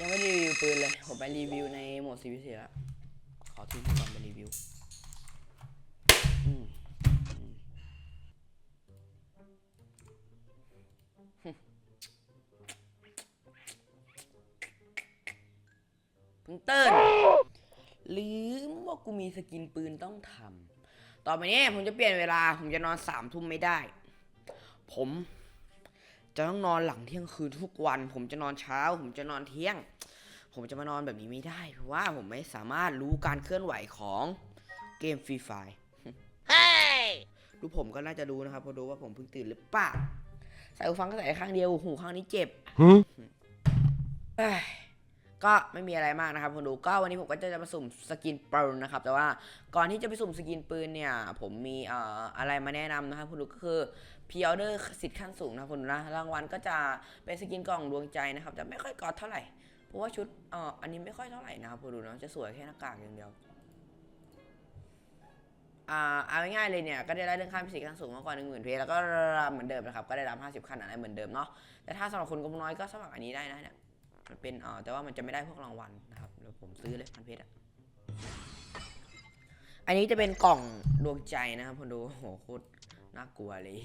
ยังไม่ได้รีวิวปืนเลย ผมไปรีวิวในโหมด CVC แล้ว ขอทิ้งก่อนไปรีวิวอืมอืมฮึเพิ่งเติ้นลืมว่ากูมีสกินปืนต้องทำต่อไปนี้ผมจะเปลี่ยนเวลา ผมจะนอนสามทุ่มไม่ได้ ผม จะต้องนอนหลังเที่ยงคืนทุกวัน ผมจะนอนเช้า ผมจะนอนเที่ยง ผมจะมานอนแบบนี้ไม่ได้ เพราะว่าผมไม่สามารถรู้การเคลื่อนไหวของเกมฟรีไฟดูผมก็น่าจะรู้นะครับเพอดูว่าผมเพิ่งตื่นหรือเปล่าใส่หูฟังก็ใส่ข้างเดียวหูข้างนี้เจ็บเอ้ย ก็ไม่มีอะไรมากนะครับคนดูก็วันนี้ผมก็จะมาสุ่มสกินปืนนะครับแต่ว่าก่อนที่จะไปสุ่มสกินปืนเนี่ย ผมมีเอ่ออะไรมาแนะนำนะครับคนดูก็คือพีออเดอร์สิทธิ์ขั้นสูงนะครับคนดูนะรางวัลก็จะเป็นสกินกล่องดวงใจนะครับแต่ไม่ค่อยกอดเท่าไหร่เพราะว่าชุดเอ่ออันนี้ไม่ค่อยเท่าไหร่นะครับคุณดูเนาะจะสวยแค่หน้ากากอย่างเดียวอ่าเอาง่ายๆเลยเนี่ยก็ได้รับเรื่องขั้นพิเศษขั้นสูงมากกว่า1 0,000เพจแล้วก็เหมือนเดิมนะครับก็ได้รับ50ขั้นอะไรเหมือนเดิมเนาะแต่ถ้าสำหรับคนงบน้อยก็สมัครอันนี้ได้นะเนี่ย มันเป็นเอ่อแต่ว่ามันจะไม่ได้พวกรางวัลนะครับเดี๋ยวผมซื้อเลยพันเพชรอะอันนี้จะเป็นกล่องดวงใจนะครับคุณดูโหโคตรน่ากลัวเลย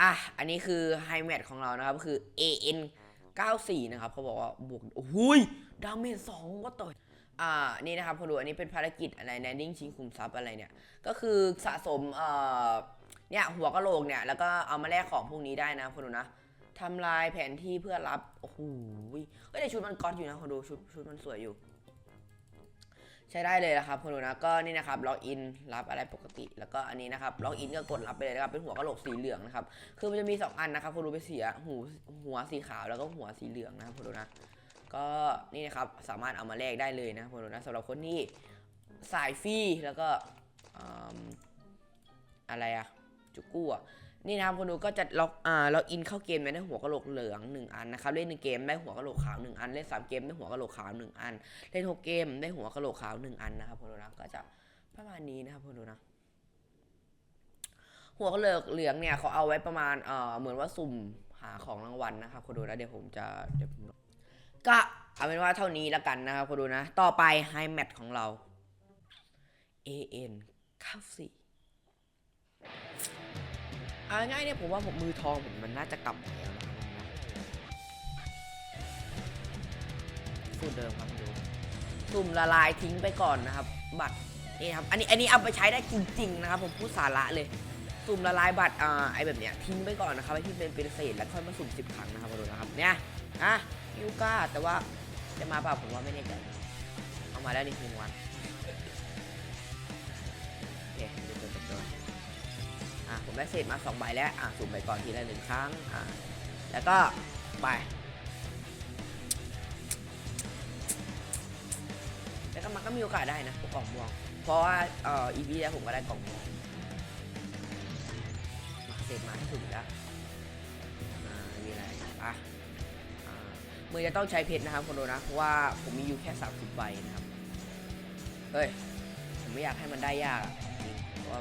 อะอันนี้คือไฮแมทของเรานะครับ คือ AN 94 นะครับเขาบอกว่าบวกโอ้ยดาเมจสองว่าต่อยอ่านี่นะครับพอดูอันนี้เป็นภารกิจอะไรแนนดิ้งชิงคุมทรัพย์อะไรเนี่ย ก็คือสะสมเอ่อเนี่ยหัวกะโหลกเนี่ยแล้วก็เอามาแลกของพวกนี้ได้นะพอดูนะ ทำลายแผนที่เพื่อรับ โอ้โหเฮ้ยแต่ชุดมันก๊อตอยู่นะพอดูชุดชุดมันสวยอยู่ ใช้ได้เลยนะครับพอดูนะก็นี่นะครับล็อกอินรับอะไรปกติ แล้วก็อันนี้นะครับล็อกอินก็กดรับไปเลยนะครับเป็นหัวกระโหลกสีเหลืองนะครับคือมันจะมีสองอันนะครับพอดูไปเสียหูหัวสีขาวแล้วก็หัวสีเหลืองนะครับพอดูนะก็นี่นะครับสามารถเอามาแลกได้เลยนะพอดูนะสำหรับคนที่สายฟรีแล้วก็ออะไรอะจุกกู้อะ นี่นะครับคนดูก็จะล็อกอ่าล็อกอินเข้าเกมได้หัวกะโหลกเหลืองหนึ่งอันนะครับเล่นหนึ่งเกมได้หัวกะโหลกขาวหนึ่งอันเล่นสามเกมได้หัวกะโหลกขาวหนึ่งอัน เล่นหกเกมได้หัวกะโหลกขาวหนึ่งอันนะครับคนดูนะก็จะประมาณนี้นะครับคนดูนะหัวกะโหลกเหลืองเนี่ยเขาเอาไว้ประมาณเอ่อเหมือนว่าสุ่มหาของรางวัลนะครับคนดูนะเดี๋ยวผมจะเดี๋ยวผมก็เอาเป็นว่าเท่านี้แล้วกันนะครับคนดูนะ ต่อไปไฮแมทของเรา AN 94 เอาง่ายเนี่ยผมว่าผมมือทองผมมันน่าจะกลับมาแล้วนะครับสูตรเดิมครับดูสุ่มละลายทิ้งไปก่อนนะครับ บัตรนี่ครับอันนี้อันนี้เอาไปใช้ได้จริงๆนะครับ ผมพูดสาระเลย สุ่มละลายบัตรอ่าไอแบบเนี้ยทิ้งไปก่อนนะครับไอที่เป็นเป็นเศษแล้วค่อยมาสุ่มสิบครั้งนะครับมาดูนะครับเนี่ยอะยูก้าแต่ว่าจะมาเปล่าผมว่าไม่แน่ใจเอามาแล้วนี่หนึ่งวัน ได้เศษมาสองใบแล้วอะสุ่มไปก่อนทีละหนึ่งครั้งอะแล้วก็ไปแล้วก็มันก็มีโอกาสได้นะพวกกล่องม่วงเพราะว่าเอ่ออีพีแล้วผมก็ได้กล่องม่วงมาเสร็จมาให้ถูกแล้วอ่ามีอะไรอะอ่ามือจะต้องใช้เพชรนะครับคนดูนะเพราะว่าผมมีอยู่แค่30ใบนะครับเฮ้ยผมไม่อยากให้มันได้ยากอะจริงเพราะว่า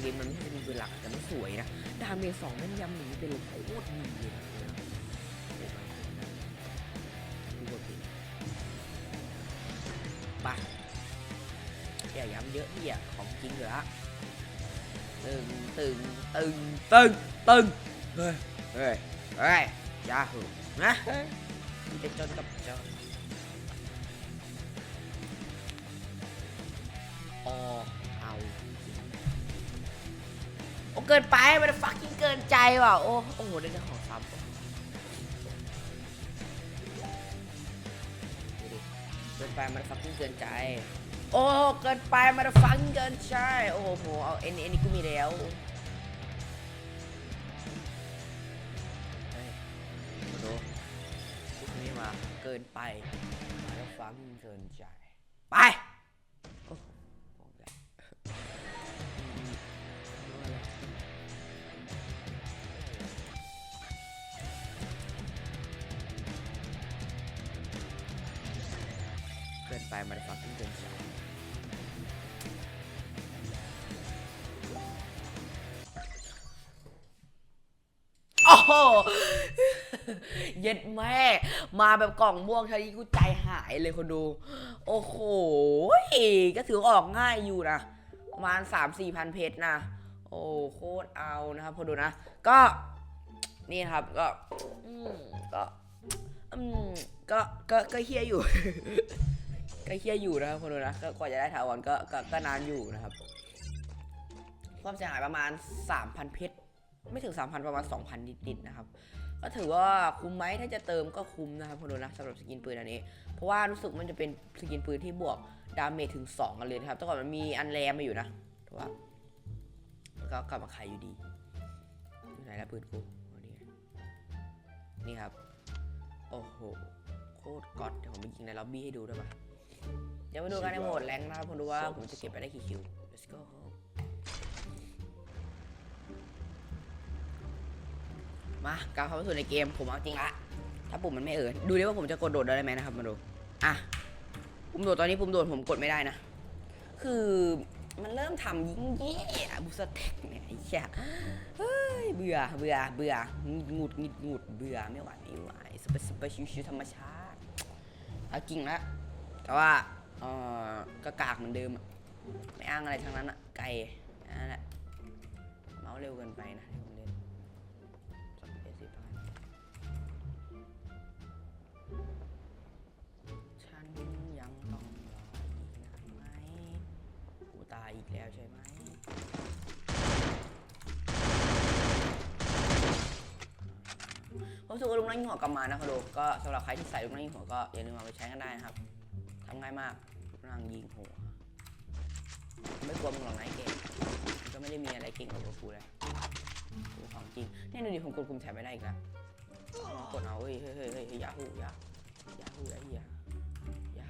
เกมมันไม่ใช่เป็นหลักแต่มันสวยนะดาเมจสองแม่นยำหนีเป็นโคตรดีเลยนดูว่าเป็นไปอย่าย้ำเยอะพี่อะของจริงเหรอตึงตึงตึงตึงตึงเฮ้ยเฮ้ยเฮ้ยยาหึนะเฮ้ยมันจะจนกับจนอเอา โอ้เกินไป มันฟักกิ้งเกินใจว่ะ โอ้โอ้โหได้เรื่องของซ้ำว่ะดูดิเกินไป มันฟักกิ้งเกินใจ โอ้ เกินไป มันฟังเกินใช่โอ้โห เอาเอ็นเอ็นนี่กูมีแล้วเฮ้ยมาดูพวกนี้มา เกินไป มันฟังเกินใจ โห เย็ดแม่ มาแบบกล่องม่วงทีนี้กูใจหายเลยคนดู โอ้โห ก็ถือออกง่ายอยู่นะ ประมาณสามสี่พันเพชรนะ โอ้โคตรเอานะครับพอดูนะ ก็นี่ครับก็ก็ก็ก็ก็เฮียอยู่ ก็เฮียอยู่นะครับพอดูนะก็กว่าจะได้ถาวรก็ก็ก็นานอยู่นะครับ ความเสียหายประมาณ 3,000 เพชร ไม่ถึง 3,000 ประมาณ 2,000 นิดๆนะครับ ก็ถือว่าคุ้มไหมถ้าจะเติมก็คุ้มนะครับคุณดูนะสำหรับสกินปืนอันนี้ เพราะว่ารู้สึกมันจะเป็นสกินปืนที่บวกดาเมจถึง 2 กันเลยนะครับแต่ก่อนมันมีอันแรมมาอยู่นะแต่ว่าก็กลับมาขายอยู่ดีอยู่ไหนละปืนกูนี่นี่ครับ โอ้โห โคตรก๊อตเดี๋ยวผมไปยิงในล็อบบี้ให้ดูด้วยปะเดี๋ยวมาดูกันในโหมดแรงนะครับผมดูว่าผมจะเก็บไปได้กี่คิว let's go มากลับเข้ามาสู่ในเกมผมเอาจริงละถ้าปุ่มมันไม่เอ่ยดูดิว่าผมจะกดโดดได้ไหมนะครับมาดูอะปุ่มโดดตอนนี้ปุ่มโดดผมกดไม่ได้นะ คือมันเริ่มทำยิ่งแย่บูสเต็กเนี่ยไอ้เหี้ยเฮ้ยเบื่อเบื่อเบื่อหงุดหงิดหงุดเบื่อไม่ไหวไม่ไหวสเปซสเปซชิวๆธรรมชาติเอาจริงละแต่ว่าเออก็กากเหมือนเดิมไม่อ้างอะไรทั้งนั้นอะไกลนั่นแหละเมาเร็วเกินไปนะ รู้สึกว่าลุงนั่งยิงหัวกลับมานะครับดูก็สำหรับใครที่ใส่ลุงนั่งยิงหัวก็อย่าลืมเอาไปใช้กันได้นะครับทำง่ายมากลุงนั่งยิงหัวไม่กลัวมึงหรอกนะไอ้เก่งมันก็ไม่ได้มีอะไรเก่งกว่ากูเลยกูของจริงเนี่ยดูดิผมกดคุมแถบไม่ได้อีกแล้วกดเอาเฮ้ยเฮ้ยเฮ้ยยาฮูยายาฮูไอ้เหี้ยยา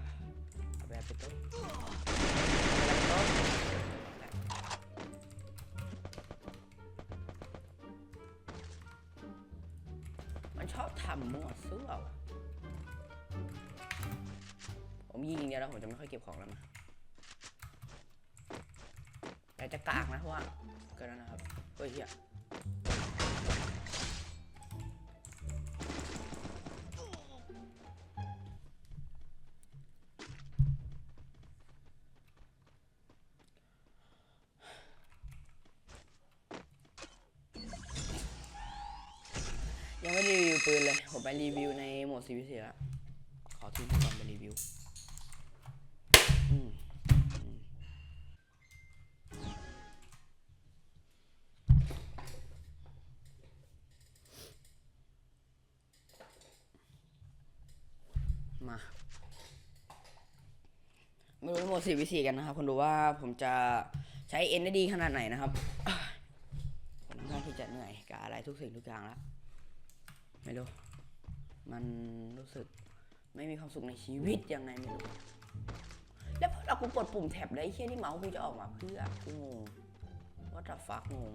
เอาแบบไปต้น ทำมั่วซั่วว่ะผมยิงอย่างเดียวแล้วผมจะไม่ค่อยเก็บของแล้วนะแต่จะกากนะเพราะว่าเกินแล้วนะครับเฮ้ยเฮีย ผมไปรีวิวในโหมด CVC แล้วขอทิ้งก่อนไปรีวิวมามาดูโหมด CVC กันนะครับคนดูว่าผมจะใช้ N ได้ดีขนาดไหนนะครับผมค่อนข้างที่จะเหนื่อยกับอะไรทุกสิ่งทุกอย่างแล้วไม่รู้ มันรู้สึกไม่มีความสุขในชีวิตยังไงไม่รู้ แล้วพอเรากูกดปุ่มแท็บได้ไอ้เชี่ยนี่เมาส์กูจะออกมาเพื่อกูงงว่าจะฟักงง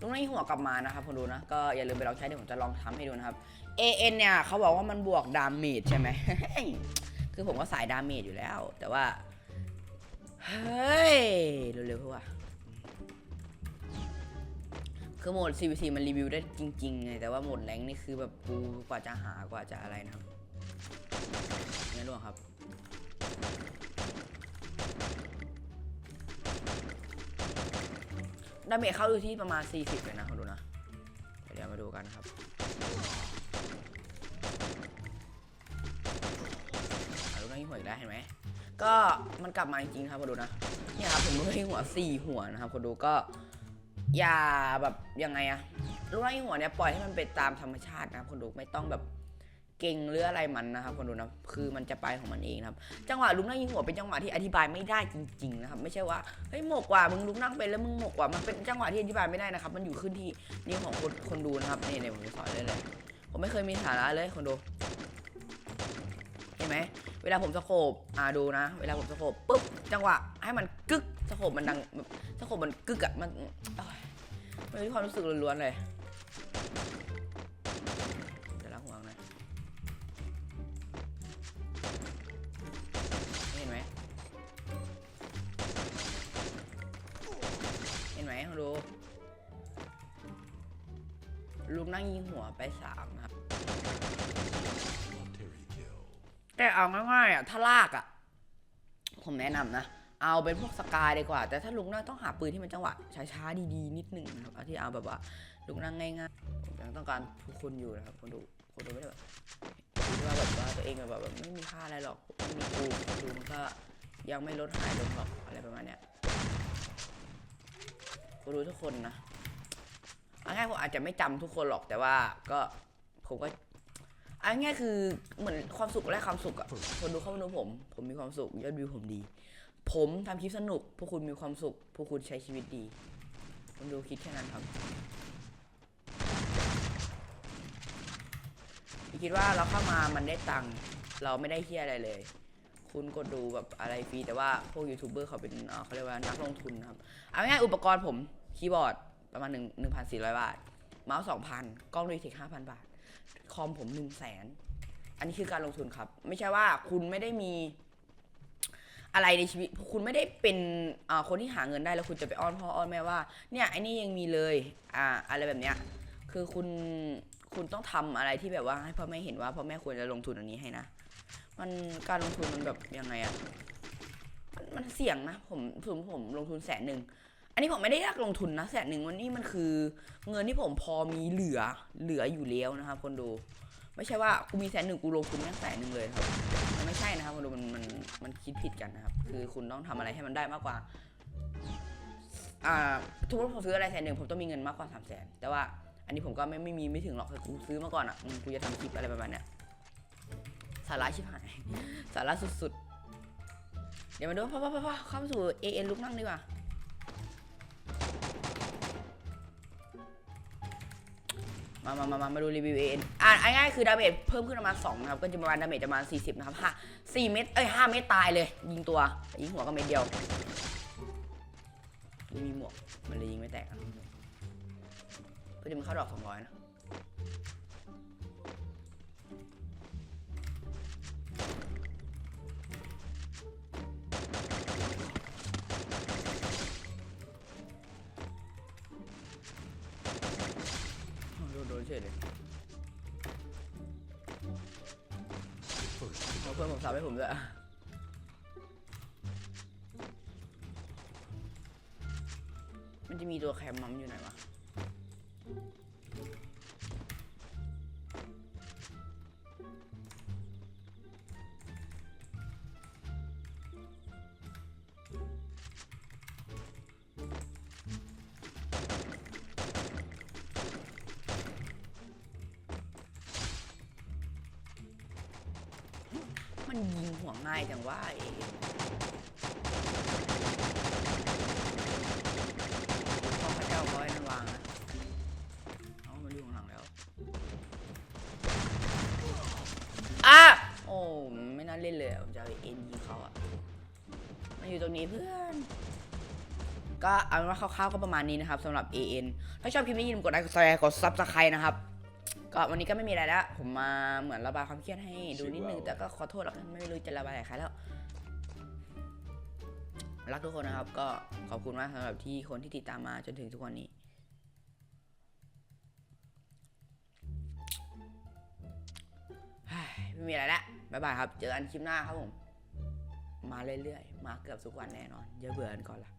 ลุงนี่หัวกลับมานะครับคนดูนะ ก็อย่าลืมไปลองใช้เดี๋ยวผมจะลองทำให้ดูนะครับ AN เนี่ยเขาบอกว่ามันบวกดาเมจใช่ไหม คือผมก็สายดาเมจอยู่แล้ว แต่ว่า เฮ้ย เร็วๆเพื่อว่าคือโหมด CVC มันรีวิวได้จริงๆไงแต่ว่าโหมดแรงนี่คือแบบกูกว่าจะหากว่าจะอะไรนะครับเนี่ยร่วงครับ ดาเมจเข้าดูที่ประมาณ 40เลยนะคุณดูนะ เดี๋ยวมาดูกันนะครับเอาลูกนี้หัวอีกแล้วเห็นไหม ก็มันกลับมาจริงๆครับคุณดูนะ เนี่ยครับผมลูกนี้หัวสี่หัวนะครับคุณดูก็ อย่าแบบยังไงอะลูกนี้หัวเนี่ยปล่อยให้มันเป็นตามธรรมชาตินะครับคุณดูไม่ต้องแบบ เก่งหรืออะไรมันนะครับคุณดูนะคือมันจะไปของมันเองครับ จังหวะลุกนั่งยิงหัวเป็นจังหวะที่อธิบายไม่ได้จริงๆนะครับไม่ใช่ว่าเฮ้ยหมกว่ามึงลุกนั่งเป็นแล้วมึงหมกว่ามันเป็นจังหวะที่อธิบายไม่ได้นะครับ มันอยู่ขึ้นที่นี่ของคนคนดูนะครับนี่เนี่ยผมสอนเลยเลยผมไม่เคยมีสาระเลยคนดูเห็นไหมเวลาผมสโคบอ่าดูนะ เวลาผมสโคบปุ๊บจังหวะให้มันกึกสโคบมันดังสโคบมันกึกอะมันเอ้ยไม่มีความรู้สึกล้วนๆเลย ไหมคุณดูลุงนั่งยิงหัวไปสามนะครับ แต่เอาง่ายๆอะ ถ้าลากอะ ผมแนะนำนะ เอาเป็นพวกสกายดีกว่า แต่ถ้าลุงนั่งต้องหาปืนที่มันจังหวะช้าๆดีๆ นิดหนึ่งนะครับเอาที่เอาแบบว่า ลุงนั่งง่ายๆผมยังต้องการผู้คนอยู่นะครับ คนดูคนดูไม่ได้แบบคิดว่าแบบว่าตัวเองแบบแบบไม่มีค่าอะไรหรอกไม่มีกูดูมันก็ยังไม่ลดหายลงหรอกอะไรประมาณเนี้ย คนดูทุกคนนะเอาง่ายผมอาจจะไม่จำทุกคนหรอกแต่ว่าก็ผมก็อันง่ายคือเหมือนความสุขและความสุขอะคนดูเข้ามาดูผม ผมมีความสุขยอดวิวผมดี ผมทำคลิปสนุก พวกคุณมีความสุข พวกคุณใช้ชีวิตดีคนดูคิดแค่นั้นครับคิดว่าเราเข้ามามันได้ตังค์เราไม่ได้เฮียอะไรเลย คุณกดดูแบบอะไรฟรีแต่ว่าพวกยูทูบเบอร์เขาเป็นเขาเรียกว่านักลงทุนครับ เอาง่ายอุปกรณ์ผมคีย์บอร์ดประมาณหนึ่งหนึ่งพันสี่ร้อยบาท เมาส์สองพันกล้องดูเทคห้าพันบาท คอมผมหนึ่งแสนอันนี้คือการลงทุนครับ ไม่ใช่ว่าคุณไม่ได้มีอะไรในชีวิตคุณไม่ได้เป็นคนที่หาเงินได้แล้วคุณจะไปอ้อนพ่ออ้อนแม่ว่า เนี่ยไอ้นี่ยังมีเลยอ่าอะไรแบบเนี้ยคือคุณคุณต้องทำอะไรที่แบบว่าให้พ่อแม่เห็นว่าพ่อแม่ควรจะลงทุนอันนี้ให้นะ มันการลงทุนมันแบบยังไงอะมันเสี่ยงนะผมผมผมลงทุนแสนหนึ่งอันนี้ผมไม่ได้อยากลงทุนนะแสนหนึ่งวันนี้มันคือ เงินที่ผมพอมีเหลือเหลืออยู่แล้วนะครับคนดู ไม่ใช่ว่ากูมีแสนหนึ่งกูลงทุนแค่แสนหนึ่งเลยครับมันไม่ใช่นะครับคนดูมันมันมันคิดผิดกันนะครับ คือคุณต้องทำอะไรให้มันได้มากกว่า อ่าทุกคนผมซื้ออะไรแสนหนึ่งผมต้องมีเงินมากกว่าสามแสนแต่ว่าอันนี้ผมก็ไม่ไม่มีไม่ถึงหรอกคือกูซื้อมาก่อนอะกูจะทำคลิปอะไรประมาณเนี้ย สาระชิบหาย สาระสุดๆ เดี๋ยวมาดูพ่อพ่อพ่อเข้าสู่ AN ลุกนั่งดีกว่า มามามามามาดูรีวิวเอ็นอ่านง่ายๆคือดาเมจเพิ่มขึ้นประมาณ2นะครับ ก็จะประมาณดาเมจประมาณ 40 นะครับห้าสี่เม็ดเอ้ยห้าเม็ดตายเลย ยิงตัว ยิงหัวก็เม็ดเดียวไม่มีหมวก มันเลยยิงไม่แตกเพื่อจะมันเข้าดอก200นะ เฉยเลยเอาเพื่อนผมสับให้ผมด้วยอะมันจะมีตัวแคมมัมอยู่ไหนวะ มันยิงหัวง่ายจังว่าเอพ่อพระเจ้าเขาให้นั่นวางนะเอามันอยู่ข้างหลังแล้วอะโอ้ไม่น่าเล่นเลยผมจะเอ็นยิงเขาอะมันอยู่ตรงนี้เพื่อนก็เอาเป็นว่าคร่าวๆก็ประมาณนี้นะครับสำหรับ AN ถ้าชอบคลิปนี้อย่าลืมกดไลค์กดแชร์กด Subscribe นะครับ ก็วันนี้ก็ไม่มีอะไรแล้ว ผมมาเหมือนระบายความเครียดให้ดูนิดนึง แต่ก็ขอโทษแล้วกันไม่รู้จะระบายกับใครแล้ว รักทุกคนนะครับ ก็ขอบคุณมากสำหรับที่คนที่ติดตามมาจนถึงทุกวันนี้ ไม่มีอะไรแล้วบ๊ายบายครับ เจอกันคลิปหน้าครับผม มาเรื่อยๆ มาเกือบทุกวันแน่นอนอย่าเบื่อกันก่อนละ